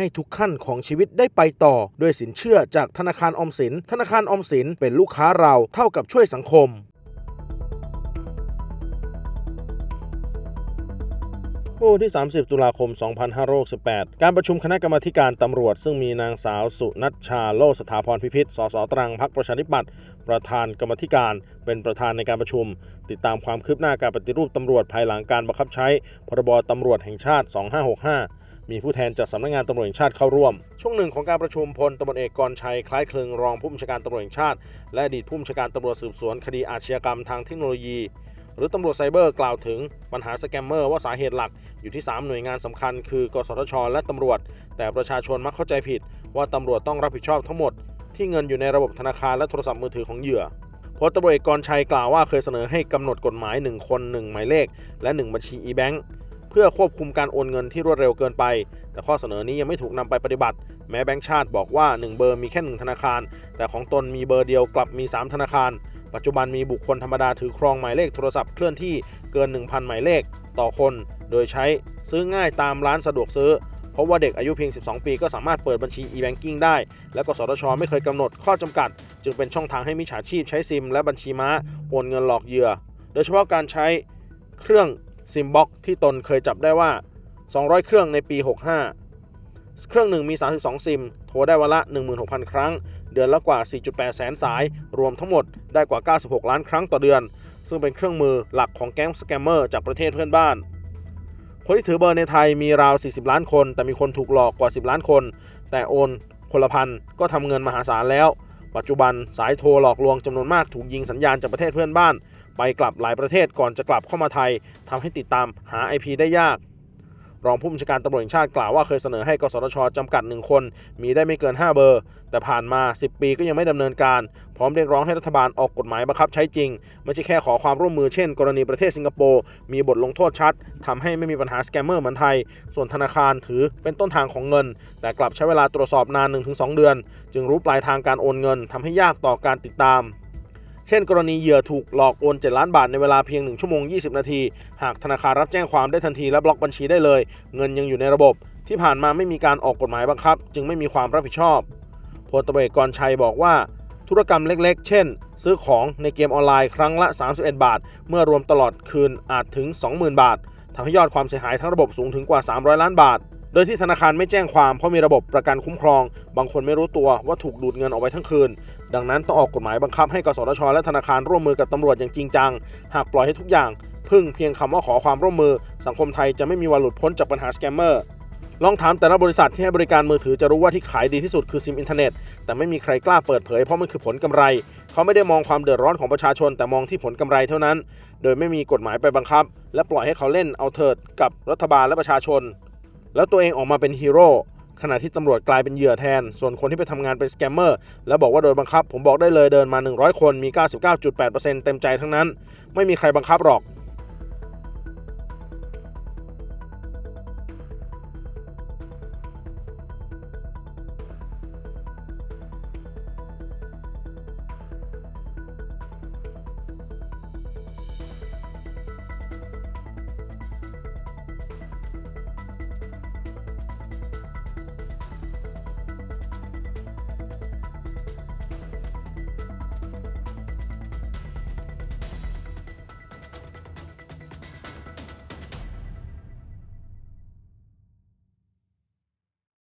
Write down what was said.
ให้ทุกขั้นของชีวิตได้ไปต่อ ด้วยสินเชื่อจากธนาคารออมสิน ธนาคารออมสินเป็นลูกค้าเราเท่ากับช่วยสังคมเมื่อวันที่ 30 ตุลาคม 2568 การประชุมคณะกรรมาการตำรวจ ซึ่งมีนางสาวสุนัชชาโลสถาพรพิพิธ สสตรังพักประชาธิปัตย์ ประธานกรรมาธิการเป็นประธานในการประชุม ติดตามความคืบหน้าการปฏิรูปตำรวจภายหลังการบังคับใช้ พรบตำรวจแห่งชาติ 2565 มีผู้แทนจากสำนักงานตำรวจแห่งชาติเข้าร่วม ช่วงหนึ่งของการประชุมพลตำรวจเอกกรชัยคล้ายคลึงรองผู้บัญชาการตำรวจแห่งชาติ และอดีตผู้บัญชาการตำรวจสืบสวนคดีอาชญากรรมทางเทคโนโลยี หรือตำรวจไซเบอร์กล่าวถึงปัญหาสแกมเมอร์ว่าสาเหตุหลักอยู่ที่ 3 หน่วยงานสำคัญ คือกสทช และตำรวจ แต่ประชาชนมักเข้าใจผิด ว่าตำรวจต้องรับผิดชอบทั้งหมด ที่เงินอยู่ในระบบธนาคารและโทรศัพท์มือถือของเหยื่อพลตำรวจเอกกรชัยกล่าวว่าเคยเสนอให้กำหนดกฎหมาย 1 คน 1 หมายเลข และ 1 บัญชี e-bank เพื่อควบคุมการโอนเงินที่รวดเร็วเกินไป แต่ข้อเสนอนี้ยังไม่ถูกนำไปปฏิบัติ แม้แบงก์ชาติบอกว่า 1 เบอร์มีแค่ 1 ธนาคาร แต่ของตนมีเบอร์เดียวกลับมี 3 ธนาคาร ปัจจุบันมีบุคคลธรรมดาถือครองหมายเลขโทรศัพท์เคลื่อนที่เกิน 1,000 หมายเลขต่อคน โดยใช้ซื้อง่ายตามร้านสะดวกซื้อ เพราะว่าเด็กอายุเพียง 12 ปีก็สามารถเปิดบัญชี e-banking ได้ และกสทช ไม่เคยกำหนดข้อจำกัด จึงเป็นช่องทางให้มิจฉาชีพใช้ซิม และบัญชีม้าโอนเงินหลอกเหยื่อ โดยเฉพาะการใช้เครื่อง ซิมบ็อกที่ตนเคยจับได้ว่า 200 เครื่องในปี 65 เครื่องหนึ่งมี 32 ซิม โทรได้วันละ 16,000 ครั้ง เดือนละกว่า 4.8 แสนสาย รวมทั้งหมดได้กว่า 96 ล้านครั้งต่อเดือน ซึ่งเป็นเครื่องมือหลักของแก๊งสแกมเมอร์จากประเทศเพื่อนบ้าน คนที่ถือเบอร์ในไทยมีราว 40 ล้านคน แต่มีคนถูกหลอกกว่า 10 ล้านคน แต่โอนคนละพันก็ทำเงินมหาศาลแล้ว ปัจจุบันสายโทรหลอกลวงจำนวนมากถูกยิงสัญญาณจากประเทศเพื่อนบ้าน ไปกลับหลายประเทศก่อนจะกลับเข้ามาไทยทำให้ติดตามหา IP ได้ยาก รองผู้บัญชาการตำรวจแห่งชาติกล่าวว่าเคยเสนอให้กสทชจำกัด 1 คน มีได้ไม่เกิน 5 เบอร์ แต่ผ่านมา 10 ปีก็ยังไม่ดำเนินการ พร้อมเรียกร้องให้รัฐบาลออกกฎหมายบังคับใช้จริง ไม่ใช่แค่ขอความร่วมมือเช่น กรณีประเทศสิงคโปร์มีบทลงโทษชัดทำให้ไม่มีปัญหาสแกมเมอร์เหมือนไทย ส่วนธนาคารถือเป็นต้นทางของเงิน แต่กลับใช้เวลาตรวจสอบนาน 1-2 เดือน จึงรู้ปลายทางการโอนเงินทำให้ยากต่อการติดตาม เช่นกรณีเหยื่อถูกหลอกโอน 7 ล้านบาทในเวลาเพียง 1 ชั่วโมง 20 นาที หากธนาคารรับแจ้งความได้ทันทีและบล็อกบัญชีได้เลย เงินยังอยู่ในระบบ ที่ผ่านมาไม่มีการออกกฎหมายบังคับ จึงไม่มีความรับผิดชอบพลตำรวจเอกกรชัยบอกว่า ธุรกรรมเล็กๆ เช่น ซื้อของในเกมออนไลน์ครั้งละ 31 บาท เมื่อรวมตลอดคืนอาจถึง 20,000 บาททำให้ยอดความเสียหายทั้งระบบสูงถึงกว่า 300 ล้านบาท โดยที่ธนาคารไม่แจ้งความเพราะมีระบบประกันคุ้มครอง บางคนไม่รู้ตัวว่าถูกดูดเงินออกไปทั้งคืน ดังนั้นต้องออกกฎหมายบังคับให้กสทช และธนาคารร่วมมือกับตำรวจอย่างจริงจัง หากปล่อยให้ทุกอย่าง พึ่งเพียงคำว่าขอความร่วมมือ สังคมไทยจะไม่มีวันหลุดพ้นจากปัญหาสแกมเมอร์ลองถามแต่ละบริษัทที่ให้บริการมือถือจะรู้ว่าที่ขายดีที่สุดคือซิมอินเทอร์เน็ต แต่ไม่มีใครกล้าเปิดเผยเพราะมันคือผลกำไร เขาไม่ได้มองความเดือดร้อนของประชาชนแต่มองที่ผลกำไรเท่านั้น โดยไม่มีกฎหมายไปบังคับ และปล่อยให้เขาเล่นเอาเถิดกับรัฐบาลและประชาชน แล้วตัวเองออกมาเป็นฮีโร่ขณะที่ตำรวจกลายเป็นเหยื่อแทน ส่วนคนที่ไปทำงานเป็นสแกมเมอร์ แล้วบอกว่าโดยบังคับ ผมบอกได้เลยเดินมา 100 คน มี 99.8%เต็มใจทั้งนั้น ไม่มีใครบังคับหรอก